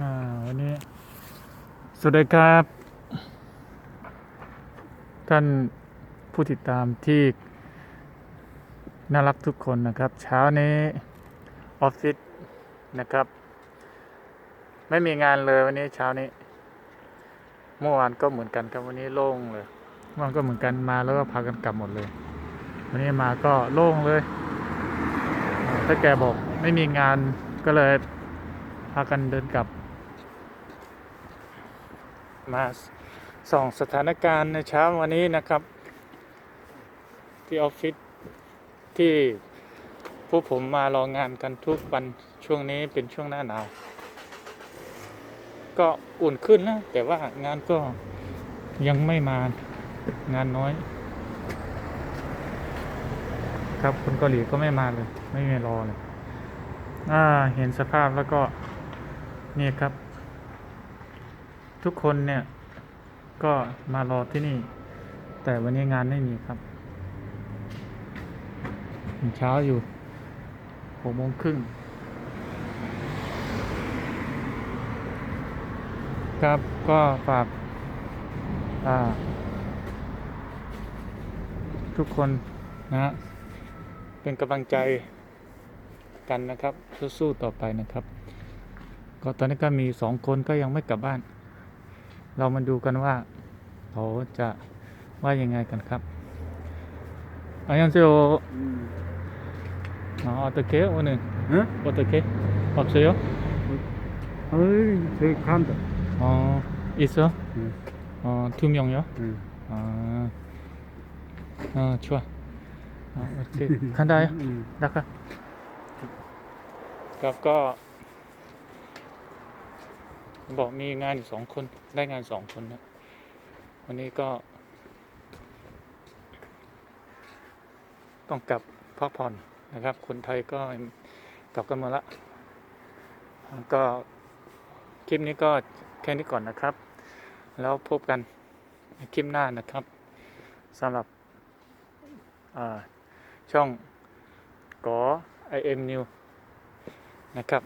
อ่าวันนี้ สวัสดีครับ ท่านผู้ติดตามที่น่ารักทุกคนนะครับ เช้านี้ออฟฟิศนะครับ ไม่มีงานเลยวันนี้เช้านี้ เมื่อวานก็เหมือนกันครับวันนี้โล่งเลยเมื่อวานก็เหมือนกันมาแล้วก็พากันกลับหมดเลย วันนี้มาก็โล่งเลย ถ้าแกบอกไม่มีงานก็เลยพากันเดินกลับ มาส่องสถานการณ์ในเช้าวันนี้นะครับ ที่ออฟฟิศที่พวกผมมารองานกันทุกวันช่วงนี้เป็นช่วงหน้าหนาว ก็อุ่นขึ้นนะ แต่ว่างานก็ยังไม่มางานน้อย ครับคนเกาหลีก็ไม่มาเลย ไม่มีรอเลยอ่าเห็นสภาพแล้วก็นี่ครับ ทุกคนเนี่ย ก็มารอที่นี่ แต่วันนี้งานไม่มีครับเช้าอยู่หกโมงครึ่งครับก็ฝากาทุกคนนะฮะเป็นกำลังใจกันนะครับสู้ๆต่อไปนะครับ ก็ตอนนี้ก็มีสองคนก็ยังไม่กลับบ้าน เรามาดูกันว่าเขาจะว่ายังไงกันครับอันยังเซโออ๋อตะเกียวันนึงโอตะเกียอับเซโอเฮ้ยเซข้ามต่ออ๋ออีสออ๋อทุ่มยองเยออ๋ออ๋อชัวร์โอเคขันได้ได้ครับครับก็ บอกมีงานอยู่สองคน ได้งานสองคนนะ วันนี้ก็ ต้องกลับพักผ่อนนะครับ คนไทยก็กลับกันมดละ ก็คลิปนี้ก็แค่นี้ก่อนนะครับ แล้วพบกันในคลิปหน้านะครับสำหรับช่องกอ IM New นะครับ